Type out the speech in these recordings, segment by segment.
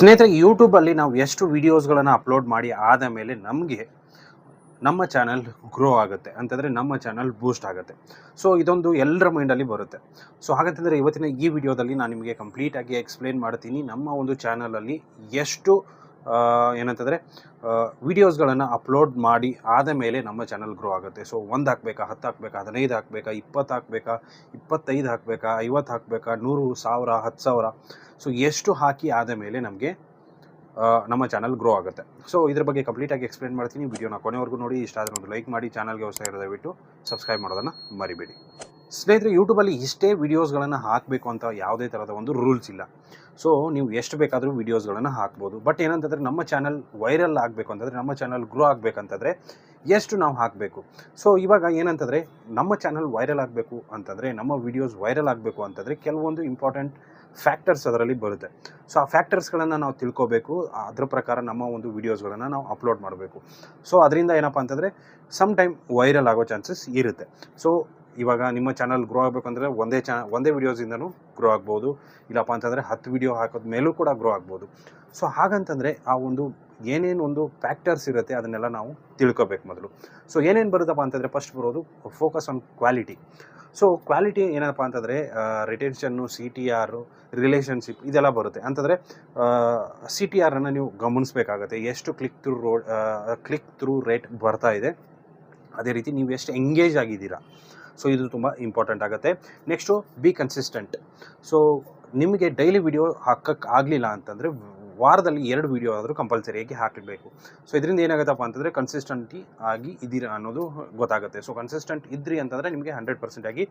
ಸ್ನೇಹಿತರೆ ಯೂಟ್ಯೂಬಲ್ಲಿ ನಾವು ಎಷ್ಟು ವೀಡಿಯೋಸ್ಗಳನ್ನು ಅಪ್ಲೋಡ್ ಮಾಡಿ ಆದ ಮೇಲೆ ನಮಗೆ ನಮ್ಮ ಚಾನಲ್ ಗ್ರೋ ಆಗುತ್ತೆ. ಅಂತಂದರೆ ನಮ್ಮ ಚಾನಲ್ ಬೂಸ್ಟ್ ಆಗುತ್ತೆ. ಸೊ ಇದೊಂದು ಎಲ್ಲರ ಮೈಂಡಲ್ಲಿ ಬರುತ್ತೆ. ಸೊ ಹಾಗಂತಂದರೆ ಇವತ್ತಿನ ಈ ವಿಡಿಯೋದಲ್ಲಿ ನಾನು ನಿಮಗೆ ಕಂಪ್ಲೀಟಾಗಿ ಎಕ್ಸ್ಪ್ಲೇನ್ ಮಾಡ್ತೀನಿ. ನಮ್ಮ ಒಂದು ಚಾನಲಲ್ಲಿ ಎಷ್ಟು ಏನಂತಂದರೆ ವೀಡಿಯೋಸ್ಗಳನ್ನು ಅಪ್ಲೋಡ್ ಮಾಡಿ ಆದ ಮೇಲೆ ನಮ್ಮ ಚಾನಲ್ ಗ್ರೋ ಆಗುತ್ತೆ. ಸೊ ಒಂದು ಹಾಕಬೇಕಾ, ಹತ್ತು ಹಾಕಬೇಕಾ, ಹದಿನೈದು ಹಾಕಬೇಕಾ, ಇಪ್ಪತ್ತು ಹಾಕಬೇಕಾ, ಇಪ್ಪತ್ತೈದು ಹಾಕಬೇಕಾ, ಐವತ್ತು ಹಾಕಬೇಕಾ, ನೂರು ಸಾವಿರ, ಹತ್ತು ಸಾವಿರ. ಸೊ ಎಷ್ಟು ಹಾಕಿ ಆದ ಮೇಲೆ ನಮಗೆ ನಮ್ಮ ಚಾನಲ್ ಗ್ರೋ ಆಗುತ್ತೆ. ಸೊ ಇದ್ರ ಬಗ್ಗೆ ಕಂಪ್ಲೀಟಾಗಿ ಎಕ್ಸ್ಪ್ಲೇನ್ ಮಾಡ್ತೀನಿ. ವಿಡಿಯೋನ ಕೊನೆವರೆಗೂ ನೋಡಿ. ಇಷ್ಟ ಆದರೆ ಒಂದು ಲೈಕ್ ಮಾಡಿ. ಚಾನಲ್ಗೆ ಹೊಸ ದಯವಿಟ್ಟು ಸಬ್ಸ್ಕ್ರೈಬ್ ಮಾಡೋದನ್ನು ಮರಿಬೇಡಿ. ಸ್ನೇಹಿತರೆ ಯೂಟ್ಯೂಬಲ್ಲಿ ಇಷ್ಟೇ ವೀಡಿಯೋಸ್ಗಳನ್ನು ಹಾಕಬೇಕು ಅಂತ ಯಾವುದೇ ಥರದ ಒಂದು ರೂಲ್ಸ್ ಇಲ್ಲ. ಸೊ ನೀವು ಎಷ್ಟು ಬೇಕಾದರೂ ವೀಡಿಯೋಸ್ಗಳನ್ನು ಹಾಕ್ಬೋದು. ಬಟ್ ಏನಂತಂದರೆ, ನಮ್ಮ ಚಾನಲ್ ವೈರಲ್ ಆಗಬೇಕು ಅಂತಂದರೆ, ನಮ್ಮ ಚಾನಲ್ ಗ್ರೋ ಆಗಬೇಕಂತಂದರೆ ಎಷ್ಟು ನಾವು ಹಾಕಬೇಕು? ಸೊ ಇವಾಗ ಏನಂತಂದರೆ, ನಮ್ಮ ಚಾನಲ್ ವೈರಲ್ ಆಗಬೇಕು ಅಂತಂದರೆ, ನಮ್ಮ ವೀಡಿಯೋಸ್ ವೈರಲ್ ಆಗಬೇಕು ಅಂತಂದರೆ ಕೆಲವೊಂದು ಇಂಪಾರ್ಟೆಂಟ್ ಫ್ಯಾಕ್ಟರ್ಸ್ ಅದರಲ್ಲಿ ಬರುತ್ತೆ. ಸೊ ಆ ಫ್ಯಾಕ್ಟರ್ಸ್ಗಳನ್ನು ನಾವು ತಿಳ್ಕೊಬೇಕು. ಅದ್ರ ಪ್ರಕಾರ ನಮ್ಮ ಒಂದು ವೀಡಿಯೋಸ್ಗಳನ್ನು ನಾವು ಅಪ್ಲೋಡ್ ಮಾಡಬೇಕು. ಸೊ ಅದರಿಂದ ಏನಪ್ಪ ಅಂತಂದರೆ ಸಮ್ ಟೈಮ್ ವೈರಲ್ ಆಗೋ ಚಾನ್ಸಸ್ ಇರುತ್ತೆ. ಸೊ ಇವಾಗ ನಿಮ್ಮ ಚಾನಲ್ ಗ್ರೋ ಆಗಬೇಕು ಅಂದರೆ ಒಂದೇ ಚಾ ಒಂದೇ ವೀಡಿಯೋಸಿಂದನೂ ಗ್ರೋ ಆಗ್ಬೋದು. ಇಲ್ಲಪ್ಪ ಅಂತಂದರೆ ಹತ್ತು ವೀಡಿಯೋ ಹಾಕೋದ ಮೇಲೂ ಕೂಡ ಗ್ರೋ ಆಗ್ಬೋದು. ಸೊ ಹಾಗಂತಂದರೆ ಆ ಒಂದು ಏನೇನು ಒಂದು ಫ್ಯಾಕ್ಟರ್ಸ್ ಇರುತ್ತೆ ಅದನ್ನೆಲ್ಲ ನಾವು ತಿಳ್ಕೋಬೇಕು ಮೊದಲು. ಸೊ ಏನೇನು ಬರುತ್ತಪ್ಪ ಅಂತಂದರೆ ಫಸ್ಟ್ ಬರೋದು focus on quality so quality ಏನಪ್ಪ ಅಂತಂದರೆ ರಿಟೆನ್ಷನ್ನು ಸಿ ಟಿ ಆರು ರಿಲೇಷನ್ಶಿಪ್ ಇದೆಲ್ಲ ಬರುತ್ತೆ. ಅಂತಂದರೆ ಸಿ ಟಿ ಆರನ್ನು ನೀವು ಗಮನಿಸಬೇಕಾಗತ್ತೆ. ಎಷ್ಟು click through rate click through rate ಬರ್ತಾ ಇದೆ, ಅದೇ ರೀತಿ ನೀವು ಎಷ್ಟು ಎಂಗೇಜ್ ಆಗಿದ್ದೀರಾ. ಸೊ ಇದು ತುಂಬ ಇಂಪಾರ್ಟೆಂಟ್ ಆಗುತ್ತೆ. ನೆಕ್ಸ್ಟು ಬಿ ಕನ್ಸಿಸ್ಟೆಂಟ್ ಸೊ ನಿಮಗೆ ಡೈಲಿ ವಿಡಿಯೋ ಹಾಕಕ್ಕೆ ಆಗಲಿಲ್ಲ ಅಂತಂದರೆ ವಾರದಲ್ಲಿ ಎರಡು ವಿಡಿಯೋ ಆದರೂ ಕಂಪಲ್ಸರಿಯಾಗಿ ಹಾಕಿಡಬೇಕು. ಸೊ ಇದರಿಂದ ಏನಾಗುತ್ತಪ್ಪ ಅಂತಂದರೆ ಕನ್ಸಿಸ್ಟೆಂಟಿ ಆಗಿ ಇದ್ದೀರಾ ಅನ್ನೋದು ಗೊತ್ತಾಗುತ್ತೆ. ಸೊ ಕನ್ಸಿಸ್ಟೆಂಟ್ ಇದ್ರಿ ಅಂತಂದರೆ ನಿಮಗೆ ಹಂಡ್ರೆಡ್ ಪರ್ಸೆಂಟಾಗಿ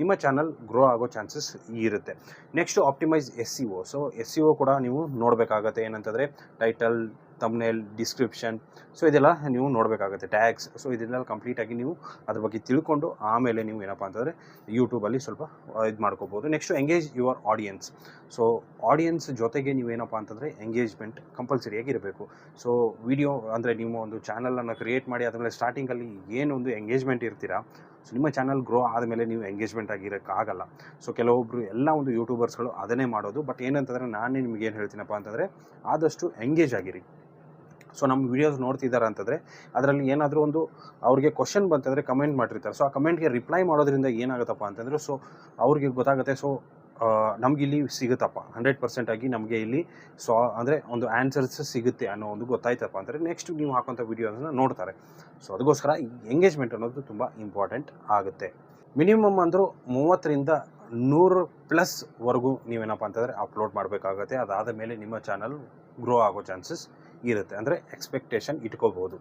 ನಿಮ್ಮ ಚಾನಲ್ ಗ್ರೋ ಆಗೋ ಚಾನ್ಸಸ್ ಇರುತ್ತೆ. Next optimise S E O so S E O ಕೂಡ ನೀವು ನೋಡಬೇಕಾಗತ್ತೆ. ಏನಂತಂದರೆ ಟೈಟಲ್ ತಮ್ನೇಲ್ ಡಿಸ್ಕ್ರಿಪ್ಷನ್ ಸೊ ಇದೆಲ್ಲ ನೀವು ನೋಡಬೇಕಾಗುತ್ತೆ ಟ್ಯಾಗ್ಸ್ ಸೊ ಇದನ್ನೆಲ್ಲ ಕಂಪ್ಲೀಟಾಗಿ ನೀವು ಅದ್ರ ಬಗ್ಗೆ ತಿಳ್ಕೊಂಡು ಆಮೇಲೆ ನೀವು ಏನಪ್ಪ ಅಂತಂದರೆ ಯೂಟ್ಯೂಬಲ್ಲಿ ಸ್ವಲ್ಪ ಇದು ಮಾಡ್ಕೋಬೋದು. Next engage your audience so audience ಜೊತೆಗೆ ನೀವೇನಪ್ಪ ಅಂತಂದರೆ ಎಂಗೇಜ್ಮೆಂಟ್ ಕಂಪಲ್ಸರಿಯಾಗಿ ಇರಬೇಕು. ಸೊ ವಿಡಿಯೋ ಅಂದರೆ ನಿಮ್ಮ ಒಂದು ಚಾನಲನ್ನು ಕ್ರಿಯೇಟ್ ಮಾಡಿ ಆದಮೇಲೆ ಸ್ಟಾರ್ಟಿಂಗಲ್ಲಿ ಏನೊಂದು ಎಂಗೇಜ್ಮೆಂಟ್ ಇರ್ತೀರಾ, ಸೊ ನಿಮ್ಮ ಚಾನಲ್ ಗ್ರೋ ಆದಮೇಲೆ ನೀವು ಎಂಗೇಜ್ಮೆಂಟ್ ಆಗಿರೋಕ್ಕಾಗಲ್ಲ ಸೊ ಕೆಲವೊಬ್ಬರು ಎಲ್ಲ ಒಂದು ಯೂಟ್ಯೂಬರ್ಸ್ಗಳು ಅದನ್ನೇ ಮಾಡೋದು. ಬಟ್ ಏನಂತಂದರೆ ನಾನೇ ನಿಮ್ಗೆ ಏನು ಹೇಳ್ತೀನಪ್ಪ ಅಂತಂದರೆ ಆದಷ್ಟು ಎಂಗೇಜ್ ಆಗಿರಿ. ಸೊ ನಮ್ಮ ವೀಡಿಯೋಸ್ ನೋಡ್ತಿದ್ದಾರೆ ಅಂತಂದರೆ, ಅದರಲ್ಲಿ ಏನಾದರೂ ಒಂದು ಅವ್ರಿಗೆ ಕ್ವಶನ್ ಬಂತಂದರೆ ಕಮೆಂಟ್ ಮಾಡಿರ್ತಾರೆ. ಸೊ ಆ ಕಮೆಂಟ್ಗೆ ರಿಪ್ಲೈ ಮಾಡೋದ್ರಿಂದ ಏನಾಗುತ್ತಪ್ಪ ಅಂತಂದರೆ ಸೊ ಅವ್ರಿಗೆ ಗೊತ್ತಾಗುತ್ತೆ ಸೊ ನಮ್ಗೆ ಇಲ್ಲಿ ಸಿಗುತ್ತಪ್ಪ. ಹಂಡ್ರೆಡ್ ಪರ್ಸೆಂಟಾಗಿ ನಮಗೆ ಇಲ್ಲಿ ಸೊ ಅಂದರೆ ಒಂದು ಆನ್ಸರ್ಸ್ ಸಿಗುತ್ತೆ ಅನ್ನೋ ಒಂದು ಗೊತ್ತಾಯ್ತಪ್ಪ ಅಂದರೆ ನೆಕ್ಸ್ಟ್ ನೀವು ಹಾಕೋಂಥ ವೀಡಿಯೋಸನ್ನ ನೋಡ್ತಾರೆ. ಸೊ ಅದಕ್ಕೋಸ್ಕರ ಎಂಗೇಜ್ಮೆಂಟ್ ಅನ್ನೋದು ತುಂಬ ಇಂಪಾರ್ಟೆಂಟ್ ಆಗುತ್ತೆ. ಮಿನಿಮಮ್ ಅಂದರೂ ಮೂವತ್ತರಿಂದ ನೂರು ಪ್ಲಸ್ವರೆಗೂ ನೀವೇನಪ್ಪ ಅಂತಂದರೆ ಅಪ್ಲೋಡ್ ಮಾಡಬೇಕಾಗತ್ತೆ. ಅದಾದ ಮೇಲೆ ನಿಮ್ಮ ಚಾನಲ್ ಗ್ರೋ ಆಗೋ ಚಾನ್ಸಸ್ ಇರುತ್ತೆ. ಅಂದರೆ ಎಕ್ಸ್ಪೆಕ್ಟೇಷನ್ ಇಟ್ಕೋಬೋದು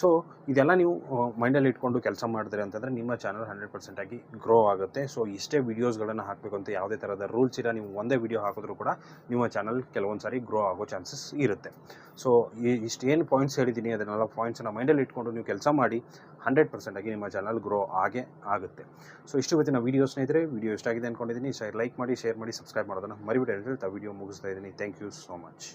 ಸೊ ಇದೆಲ್ಲ ನೀವು ಮೈಂಡಲ್ಲಿ ಇಟ್ಕೊಂಡು ಕೆಲಸ ಮಾಡಿದ್ರೆ ಅಂತಂದರೆ ನಿಮ್ಮ ಚಾನಲ್ ಹಂಡ್ರೆಡ್ ಪರ್ಸೆಂಟಾಗಿ ಗ್ರೋ ಆಗುತ್ತೆ. ಸೊ ಇಷ್ಟೇ ವೀಡಿಯೋಸ್ಗಳನ್ನು ಹಾಕಬೇಕು ಅಂತ ಯಾವುದೇ ಥರದ ರೂಲ್ಸ್ ಇಲ್ಲ ನೀವು ಒಂದೇ ವೀಡಿಯೋ ಹಾಕಿದ್ರೂ ಕೂಡ ನಿಮ್ಮ ಚಾನಲ್ ಕೆಲವೊಂದು ಸಾರಿ ಗ್ರೋ ಆಗೋ ಚಾನ್ಸಸ್ ಇರುತ್ತೆ. ಸೊ ಇಷ್ಟು ಇಷ್ಟೇನು ಪಾಯಿಂಟ್ಸ್ ಹೇಳಿದ್ದೀನಿ, ಅದನ್ನೆಲ್ಲ ಪಾಯಿಂಟ್ಸನ್ನು ಮೈಂಡಲ್ಲಿ ಇಟ್ಕೊಂಡು ನೀವು ಕೆಲಸ ಮಾಡಿ ಹಂಡ್ರೆಡ್ ಪರ್ಸೆಂಟಾಗಿ ನಿಮ್ಮ ಚಾನಲ್ ಗ್ರೋ ಆಗೇ ಆಗುತ್ತೆ. ಸೊ ಇಷ್ಟು ಇವತ್ತಿನ ವೀಡಿಯೋ ಸ್ನೇಹಿತರೆ. ವೀಡಿಯೋ ಇಷ್ಟ ಆಗಿದೆ ಅಂದ್ಕೊಂಡಿದ್ದೀನಿ ಸರ್ ಲೈಕ್ ಮಾಡಿ ಶೇರ್ ಮಾಡಿ ಸಬ್ಸ್ಕ್ರೈಬ್ ಮಾಡೋದನ್ನು ಮರಿಬಿಟ್ಟು ಹೇಳ್ತಾ ವೀಡಿಯೋ ಮುಗಿಸ್ತಾ ಇದ್ದೀನಿ. Thank you so much